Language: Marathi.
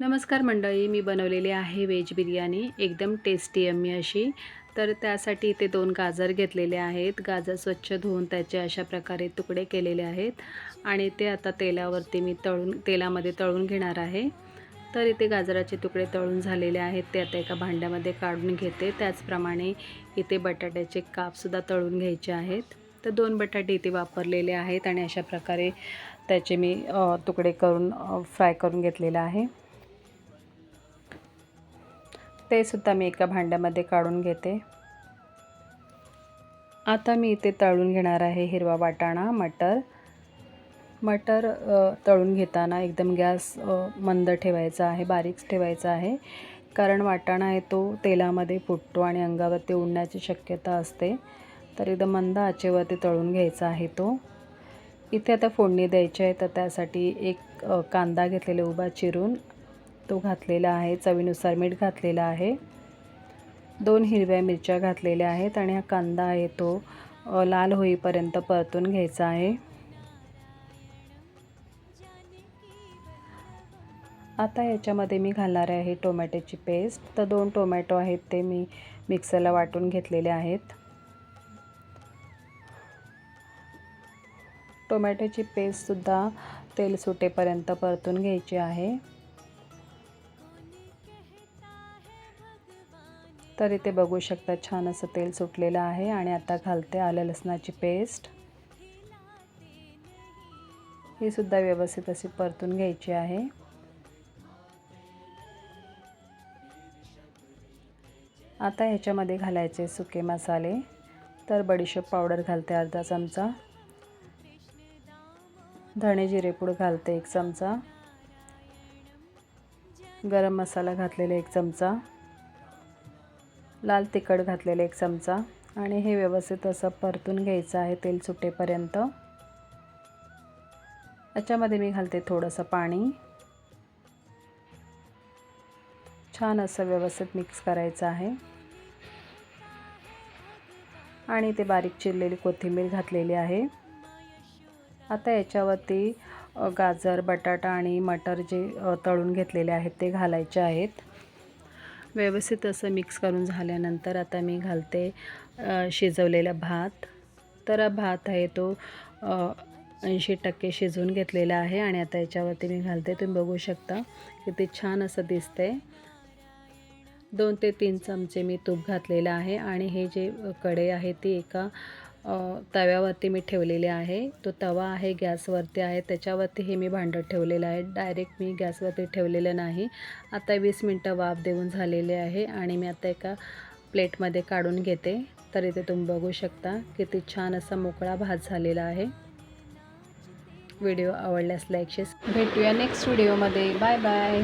नमस्कार मंडळी मी बनवलेली आहे व्हेज बिर्याणी एकदम टेस्टी यम्मी अशी. तर त्यासाठी इथे दोन गाजर घेतलेले आहेत. गाजर स्वच्छ धुवून त्याचे अशा प्रकारे तुकडे केलेले आहेत. आणि ते आता तेलावरती मी तळून तेलामध्ये तळून घेणार आहे. तर इथे गाजराचे तुकडे तळून झालेले आहेत. ते आता एका भांड्यामध्ये काढून घेते. त्याचप्रमाणे इथे बटाट्याचे कापसुद्धा तळून घ्यायचे आहेत. तर दोन बटाटे इथे वापरलेले आहेत आणि अशा प्रकारे त्याचे मी तुकडे करून फ्राय करून घेतलेलं आहे. ते सुद्धा मी एका भांड्यामध्ये काढून घेते. आता मी इथे तळून घेणार आहे हिरवा वाटाणा मटर. मटर तळून घेताना एकदम गॅस मंद ठेवायचा आहे बारीक ठेवायचा आहे. कारण वाटाणा आहे तो तेलामध्ये फुटतो आणि अंगावरती उडण्याची शक्यता असते. तर एकदम मंद आचेवरती तळून घ्यायचा आहे तो. इथे आता फोडणी द्यायची आहे तर त्यासाठी एक कांदा घेतलेला उभा चिरून तो घातलेला आहे चवीनुसार मीठ घातलेलं आहे. दोन हिरव्या मिरच्या घातलेल्या आहेत आणि हा कांदा आहे तो लाल होईपर्यंत परतून घ्यायचा आहे. आता याच्यामध्ये मी घालणार आहे टोमॅटोची पेस्ट. तर दोन टोमॅटो आहेत ते मी मिक्सरला वाटून घेतलेले आहेत. टोमॅटोची पेस्टसुद्धा तेल सुटेपर्यंत परतून घ्यायची आहे. तर इथे बघू शकता छान असं तेल सुटलेलं आहे आणि आता घालते आलं लसणाची पेस्ट. ही सुद्धा व्यवस्थित अशी परतून घ्यायची आहे. आता ह्याच्यामध्ये घालायचे सुके मसाले. तर बडीशेप पावडर घालते अर्धा चमचा. धणे जिरेपूड घालते एक चमचा. गरम मसाला घातलेला एक चमचा. लाल तिखट घातलेलं एक चमचा आणि हे व्यवस्थित असं परतून घ्यायचं आहे तेल सुटेपर्यंत. याच्यामध्ये मी घालते थोडंसं पाणी. छान असं व्यवस्थित मिक्स करायचं आहे. आणि ते बारीक चिरलेली कोथिंबीर घातलेली आहे. आता याच्यावरती गाजर बटाटा आणि मटर जे तळून घेतलेले आहेत ते घालायचे आहेत. व्यवस्थित असं मिक्स करून झाल्यानंतर आता मी घालते शिजवलेला भात. तर भात आहे तो ऐंशी टक्के शिजवून घेतलेला आहे आणि आता याच्यावरती मी घालते. तुम्ही बघू शकता किती छान असं दिसते दोन ते तीन चमचे मी तूप घातलेलं आहे आणि हे जे कढई आहे ती एका तव्यावरती मी ठेवलेले आहे. तो तवा आहे गॅसवरती आहे. त्याच्यावरती हे मी भांडं ठेवलेलं आहे. डायरेक्ट मी गॅसवरती ठेवलेलं नाही. आता वीस मिनटं वाफ देऊन झालेले आहे आणि मी आता एका प्लेटमध्ये काढून घेते. तर इथे तुम्ही बघू शकता किती छान असा मोकळा भात झालेला आहे. व्हिडिओ आवडल्यास लाईक शेअर. भेटूया नेक्स्ट व्हिडिओमध्ये बाय बाय.